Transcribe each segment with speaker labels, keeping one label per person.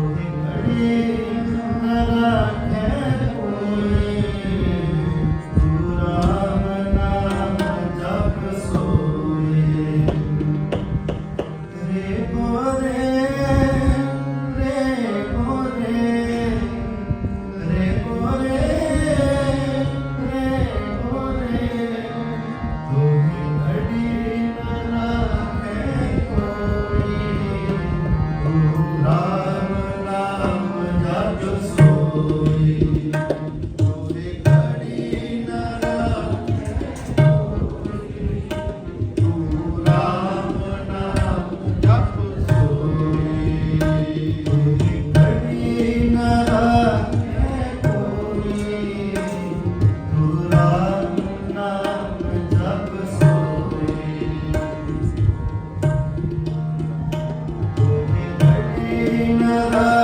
Speaker 1: Oh, Yeah.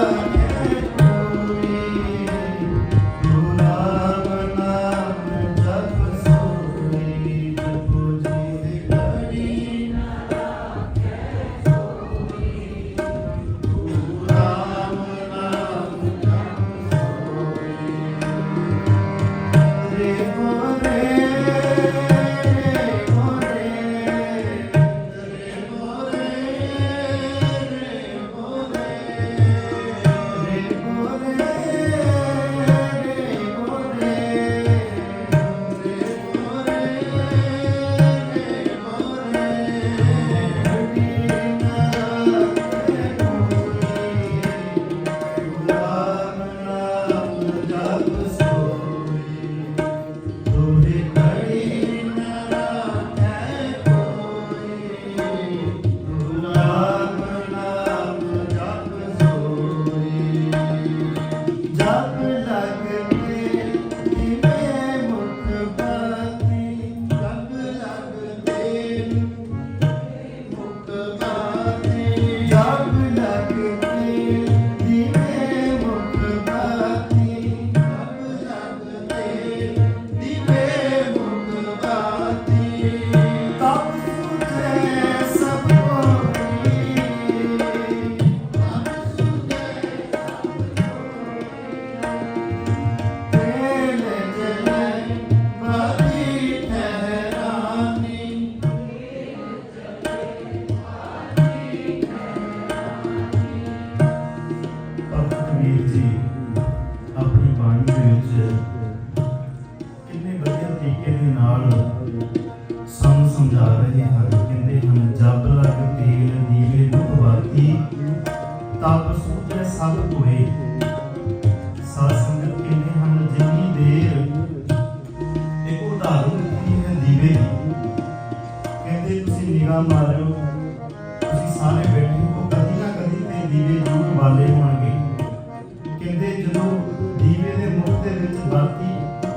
Speaker 1: ਜਬ ਹਨ ਲਗ ਤੇਲ ਦੀਵੇ ਮੁਖ ਬਾਤੀ ਤਪ ਸੂਝੇ ਸਭ ਕੋਏ। ਸਾਧ ਸੰਗਤ ਕਹਿੰਦੇ ਹਨ, ਜਿੰਨੀ ਦੇਰ ਇੱਕ ਉਦਾਹਰਨ ਦਿੱਤੀ ਹੈ ਦੀਵੇ ਦੀ। ਕਹਿੰਦੇ ਤੁਸੀਂ ਨਿਗਾਹ ਮਾਰਿਓ, ਤੁਸੀਂ ਸਾਰੇ ਬੈਠੇ ਹੋ, ਕਦੀ ਨਾ ਕਦੀ ਤੇ ਦੀਵੇ ਜ਼ਰੂਰ ਬਾਲੇ ਹੋਣਗੇ। ਕਹਿੰਦੇ ਜਦੋਂ ਦੀਵੇ ਦੇ ਮੁਖ ਦੇ ਵਿੱਚ ਬਾਤੀ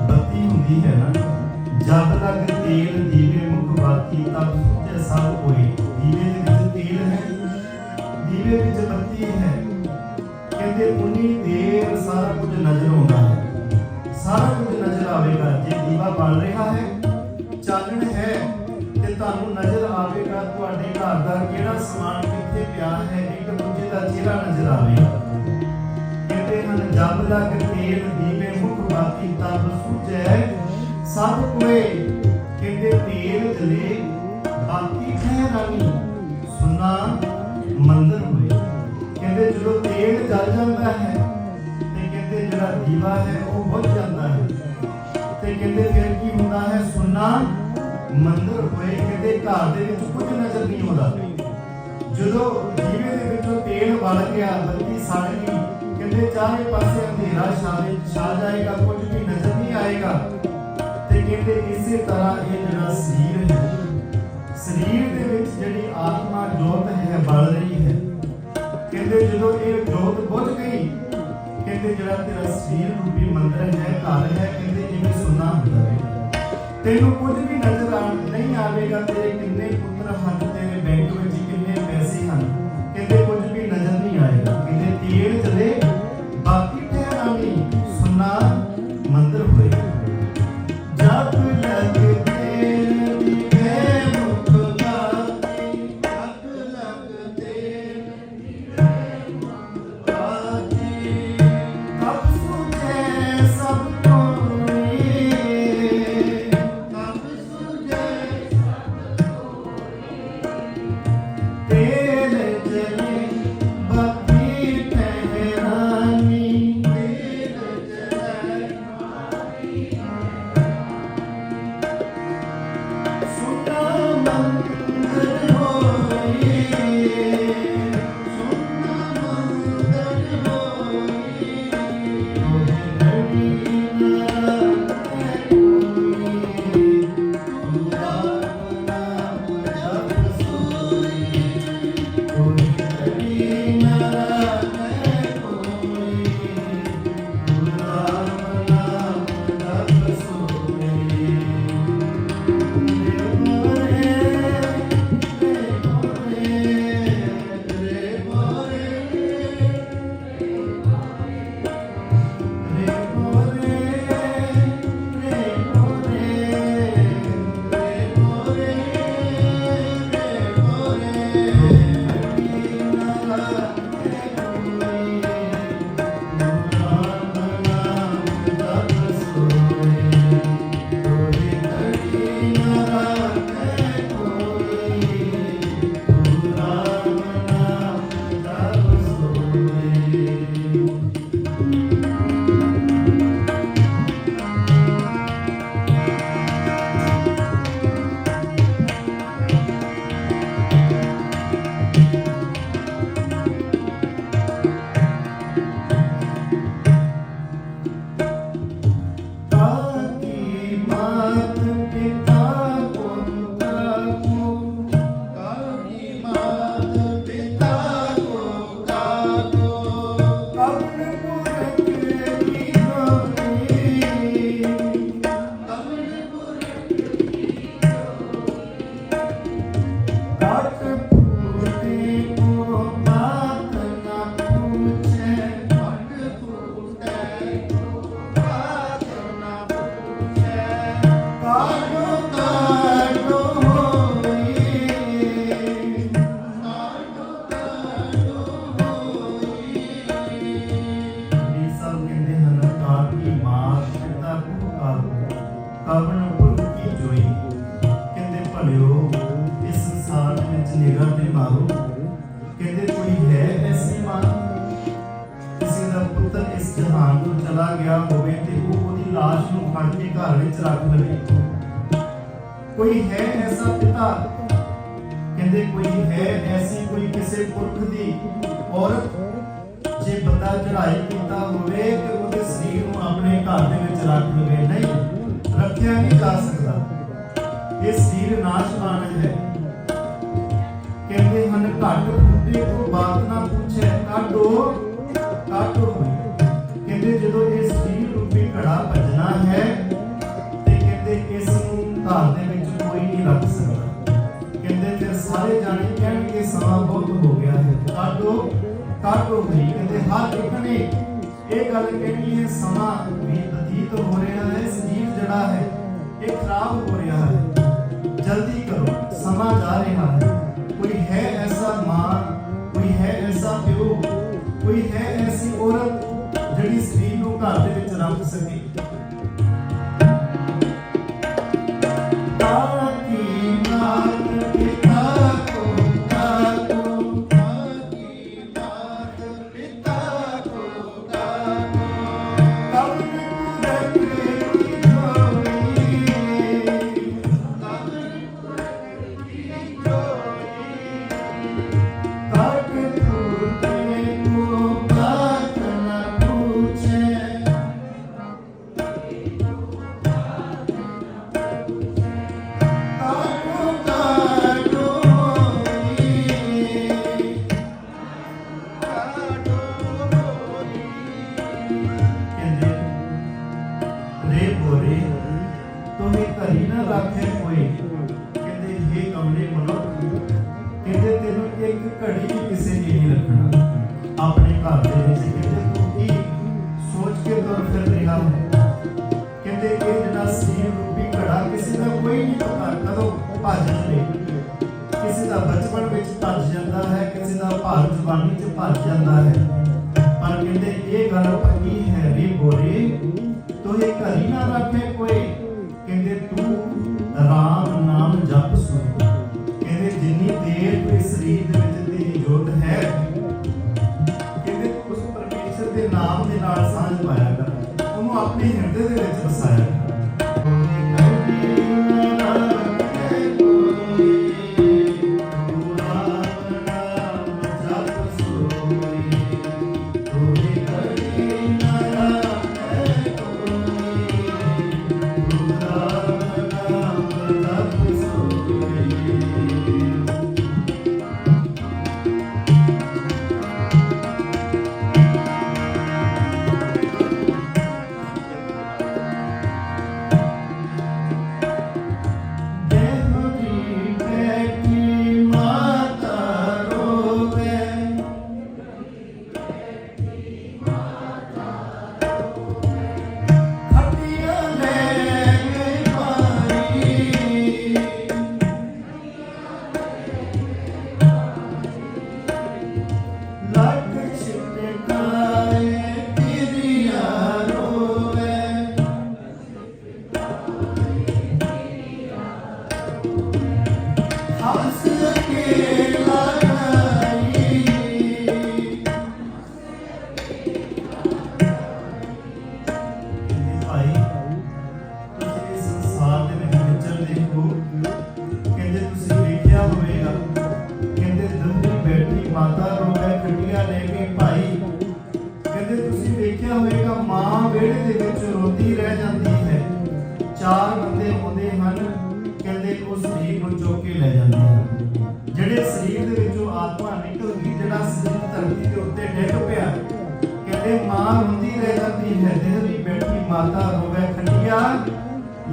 Speaker 1: ਬੱਤੀ ਹੁੰਦੀ ਹੈ ਨਾ ਜਦ ਤੱਕ ਤੇਲ, ਦੀਵੇ ਮੁਖ ਬਾਤੀ ਤਬ ਸਭ ਹੋਏ। ਦੀਵੇ ਦੇ ਵਿੱਚ ਤੇਲ ਹੈ। ਦੀਵੇ ਵਿੱਚ ਬੱਤੀ ਹੈ। ਕਹਿੰਦੇ ਉਨੀ ਦੇਰ ਸਾਰਾ ਕੁਝ ਨਜ਼ਰ ਆਉਂਦਾ ਹੈ। ਸਾਰਾ ਕੁਝ ਨਜ਼ਰ ਆਵੇਗਾ। ਜੇ ਦੀਵਾ ਬਲ ਰਿਹਾ ਹੈ, ਚਾਨਣ ਹੈ, ਤੇ ਤੁਹਾਨੂੰ ਨਜ਼ਰ ਆਵੇਗਾ ਤੁਹਾਡੇ ਘਰ ਦਾ ਕਿਹੜਾ ਸਮਾਨ ਕਿੱਥੇ ਪਿਆ ਹੈ, ਇੱਕ ਦੂਜੇ ਦਾ ਚਿਹਰਾ ਨਜ਼ਰ ਆਵੇਗਾ। ਕਹਿੰਦੇ ਹਨ, ਜਬ ਲਗ ਤੇਲ ਦੀਵੇ ਮੁਖ ਬਾਤੀ ਤਬ ਸੁਝੈ, ਸਭ ਕੋਏ। ਕਹਿੰਦੇ ਤੇਲ ਜਲੇ ਬਾਤੀ ਠਹਿਰਾਨੀ ਸੁਨਾ ਮੰਦਰ ਹੋਏ ਕਹਿੰਦੇ ਜਦੋਂ ਤੇਲ ਜਲ ਜਾਂਦਾ ਹੈ ਤੇ ਕਹਿੰਦੇ ਜਿਹੜਾ ਦੀਵਾ ਹੈ ਉਹ ਬੁਝ ਜਾਂਦਾ ਹੈ ਤੇ ਕਹਿੰਦੇ ਫਿਰ ਕੀ ਹੁੰਦਾ ਹੈ ਸੁਨਾ ਮੰਦਰ ਹੋਏ ਕਹਿੰਦੇ ਘਰ ਦੇ ਵਿੱਚ ਕੁਝ ਨਜ਼ਰ ਨਹੀਂ ਆਉਂਦਾ ਜਦੋਂ ਦੀਵੇ ਦੇ ਵਿੱਚੋਂ ਤੇਲ ਬਲ ਗਿਆ ਬੱਤੀ ਸੜ ਗਈ ਕਹਿੰਦੇ ਚਾਰੇ ਪਾਸੇ ਅੰਧੇਰਾ ਛਾਵੇ ਛਾ ਜਾਏਗਾ ਕੁਝ ਵੀ ਨਜ਼ਰ ਨਹੀਂ ਆਏਗਾ ਤੇ ਕਹਿੰਦੇ ਇਸੇ ਤਰ੍ਹਾਂ ਇਹ ਜਿਹੜਾ ਸਰੀਰ ਹੈ ਸਰੀਰ ਦੇ ਵਿੱਚ ਜਿਹੜੀ ਆਤਮਾ ਜੋਤ ਹੈ, ਬਲ ਰਹੀ ਹੈ। ਕਹਿੰਦੇ ਜਦੋਂ ਇਹ ਜੋਤ ਬੁੱਝ ਗਈ, ਕਹਿੰਦੇ ਜਿਹੜਾ ਤੇਰਾ ਸਰੀਰ ਰੂਪੀ ਮੰਦਰ ਹੈ, ਘਰ ਹੈ, ਕਹਿੰਦੇ ਜਿਵੇਂ ਸੁਨਾ ਹੁੰਦਾ ਹੈ। ਤੈਨੂੰ ਕੁਝ ਵੀ ਨਜ਼ਰ ਆ ਨਹੀਂ ਆਵੇਗਾ, ਤੇਰੇ ਕਿੰਨੇ ਪੁੱਤਰ ਹਨ, ਤੇਰੇ ਬੈਂਕ Bye. ਤੋਂ ਚਲਾ ਗਿਆ ਹੋਵੇ ਤੇ ਉਹ ਉਹਦੀ ਲਾਸ਼ ਨੂੰ ਫੜ ਕੇ ਘਰ ਵਿੱਚ ਰੱਖ ਲਵੇ ਕੋਈ ਹੈ ਐਸਾ ਪਿਤਾ? ਕਹਿੰਦੇ ਕੋਈ ਹੈ ਐਸੀ ਕੋਈ ਕਿਸੇ ਪੁਰਖ ਦੀ ਔਰਤ ਜੇ ਬੰਦਾ ਚੜਾਈ ਕੀਤਾ ਹੋਵੇ ਤੇ ਉਹਦੇ ਸਰੀਰ ਨੂੰ ਆਪਣੇ ਘਰ ਦੇ ਵਿੱਚ ਰੱਖ ਲਵੇ ਨਹੀਂ, ਰੱਖਿਆ ਨਹੀਂ ਜਾ ਸਕਦਾ। ਇਹ ਸਰੀਰ ਨਾਸ਼ਵਾਨ ਹੈ। ਕਹਿੰਦੇ ਹਨ, ਘੱਟ ਫੁੱਟੇ ਕੋ ਬਾਤ ਨਾ ਪੁੱਛੇ ਕਾਟੋ ਕਾਟੋ ਕਾਟੋ ਹੋਈ ਕਹਿੰਦੇ ਹਰ ਇੱਕ ਨੇ ਇਹ ਗੱਲ ਕਹਿਣੀ ਹੈ ਸਮਾਂ ਵੀ ਬਤੀਤ ਹੋ ਰਿਹਾ ਹੈ, ਸਰੀਰ ਜਿਹੜਾ ਹੈ, ਇਹ ਖਰਾਬ ਹੋ ਰਿਹਾ ਹੈ। ਜਲਦੀ ਕਰੋ, ਸਮਾਂ ਜਾ ਰਿਹਾ ਹੈ। ਕੋਈ ਹੈ ਐਸਾ ਮਾਂ, ਕੋਈ ਹੈ ਐਸਾ ਪਿਓ, ਕੋਈ ਹੈ ਐਸੀ ਔਰਤ ਜਿਹੜੀ ਸਰੀਰ ਨੂੰ ਘਰ ਦੇ ਵਿੱਚ ਰੱਖ ਸਕੇ। ਬਚਪਨ ਵਿੱਚ ਭੱਜ ਜਾਂਦਾ ਹੈ ਕਿਸੇ ਦਾ ਭਾਰ ਜਵਾਨੀ 'ਚ ਭੱਜ ਜਾਂਦਾ ਹੈ। ਵਿੱਚ ਰੋਂਦੀ ਰਹਿ ਜਾਂਦੀ ਹੈ। ਚਾਰ ਬੰਦੇ ਆਉਂਦੇ ਹਨ, ਕਹਿੰਦੇ ਉਹ ਸਰੀਰ ਨੂੰ ਚੁੱਕ ਕੇ ਲੈ ਜਾਂਦੇ ਹਨ। ਜਿਹੜੇ ਸਰੀਰ ਦੇ ਵਿੱਚੋਂ ਆਤਮਾ ਨਿਕਲ ਗਈ, ਜਿਹੜਾ ਸਰੀਰ ਧਰਤੀ ਦੇ ਉੱਤੇ ਡਿੱਗ ਪਿਆ, ਕਹਿੰਦੇ ਮਾਂ ਰੋਂਦੀ ਰਹਿ ਜਾਂਦੀ ਹੈ। ਦੇਹ ਬੈਠੀ ਮਾਤਾ ਰੋਵੇ, ਖੰਡੀਆਂ,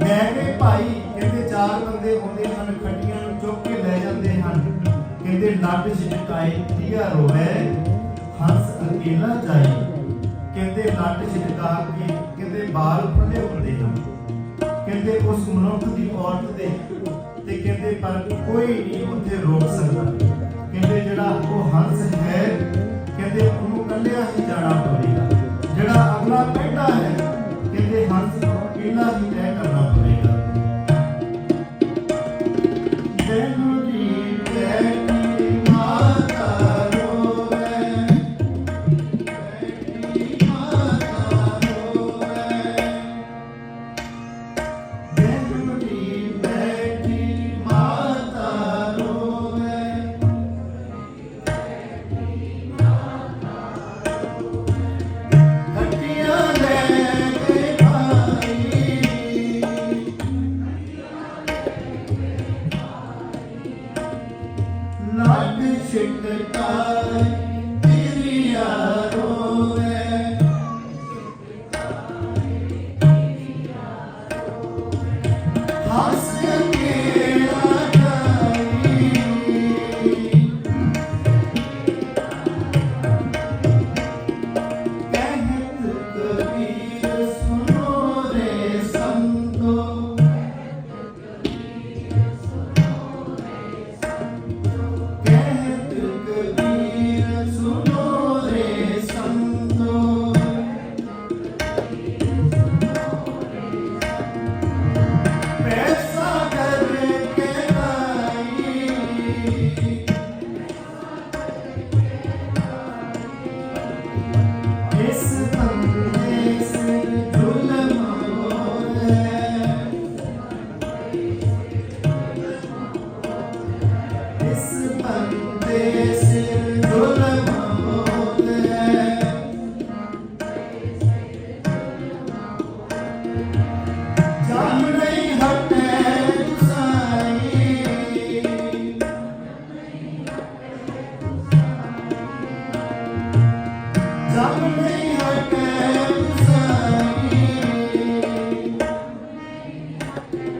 Speaker 1: ਲੈ ਕੇ ਭਾਈ। ਕਹਿੰਦੇ ਚਾਰ ਬੰਦੇ ਆਉਂਦੇ ਹਨ, ਖੰਡੀਆਂ ਨੂੰ ਚੁੱਕ ਕੇ ਲੈ ਜਾਂਦੇ ਹਨ। ਕਹਿੰਦੇ ਲੱਡ ਛਿਟਕਾਏ ਧੀਆ ਰੋਵੇ, ਹੰਸ ਅਕੇਲਾ ਜਾਈ ਕਹਿੰਦੇ ਲੱਟ ਛਿੜਕਾ ਕੇ ਕਹਿੰਦੇ ਖੁੱਲੇ ਹੁੰਦੇ ਹਨ। ਕਹਿੰਦੇ ਉਸ ਮਨੁੱਖ ਦੀ ਔਰਤ ਦੇ ਤੇ ਕਹਿੰਦੇ ਪਰ ਕੋਈ ਨਹੀਂ ਉੱਥੇ ਰੋਕ ਸਕਦਾ। ਕਹਿੰਦੇ ਜਿਹੜਾ ਉਹ ਹੰਸ ਹੈ, ਕਹਿੰਦੇ ਉਹਨੂੰ ਕੱਲਿਆ ਹੀ ਜਾਣਾ ਪਵੇਗਾ। ਜਿਹੜਾ ਅਗਲਾ ਪੈਂਡਾ ਹੈ, ਕਹਿੰਦੇ ਹੰਸ ਨੂੰ ਇਕੱਲਾ ਹੀ ਤੈਅ ਕਰਨਾ ਪਵੇਗਾ। ਜੈਨੂਰੀ ਲੱਗ ਛਿਟਕਾਏ ਤੇਰੀਆ Thank you.